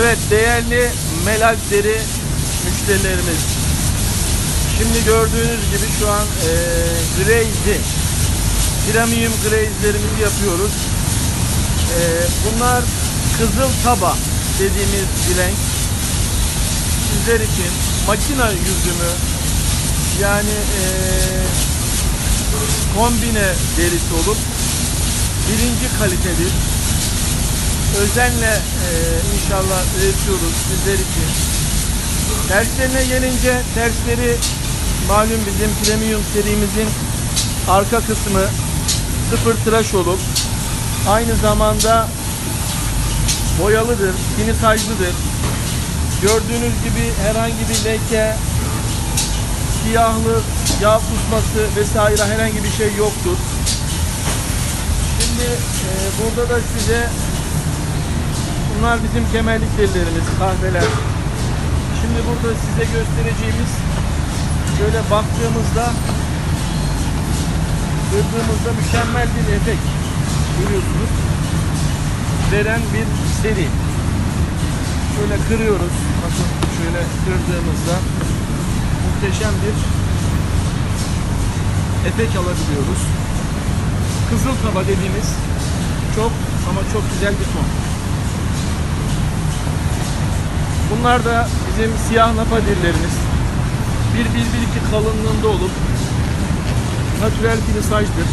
Evet değerli melakleri müşterilerimiz. Şimdi gördüğünüz gibi şu an e, glaze'i premium glaze'lerimizi yapıyoruz. E, bunlar kızıl taba dediğimiz bir renk. Sizler için makina yüzümü yani e, kombine derisi olup birinci kalitedir. Özenle e, inşallah üretiyoruz sizler için. Terslerine gelince tersleri malum bizim premium serimizin arka kısmı sıfır tıraş olup aynı zamanda boyalıdır, finisajlıdır. Gördüğünüz gibi herhangi bir leke, siyahlık, yağ kusması vesaire herhangi bir şey yoktur. Şimdi e, burada da size bunlar bizim kemerlik derilerimiz, kahveler. Şimdi burada size göstereceğimiz şöyle baktığımızda kırdığımızda mükemmel bir efekt görüyorsunuz. Veren bir seri. Şöyle kırıyoruz. Bakın şöyle kırdığımızda muhteşem bir efekt alabiliyoruz. Kızıl taba dediğimiz çok ama çok güzel bir ton. Bunlar da bizim siyah napadirlerimiz. 1-1-1-2 kalınlığında olup natürel finisajdır.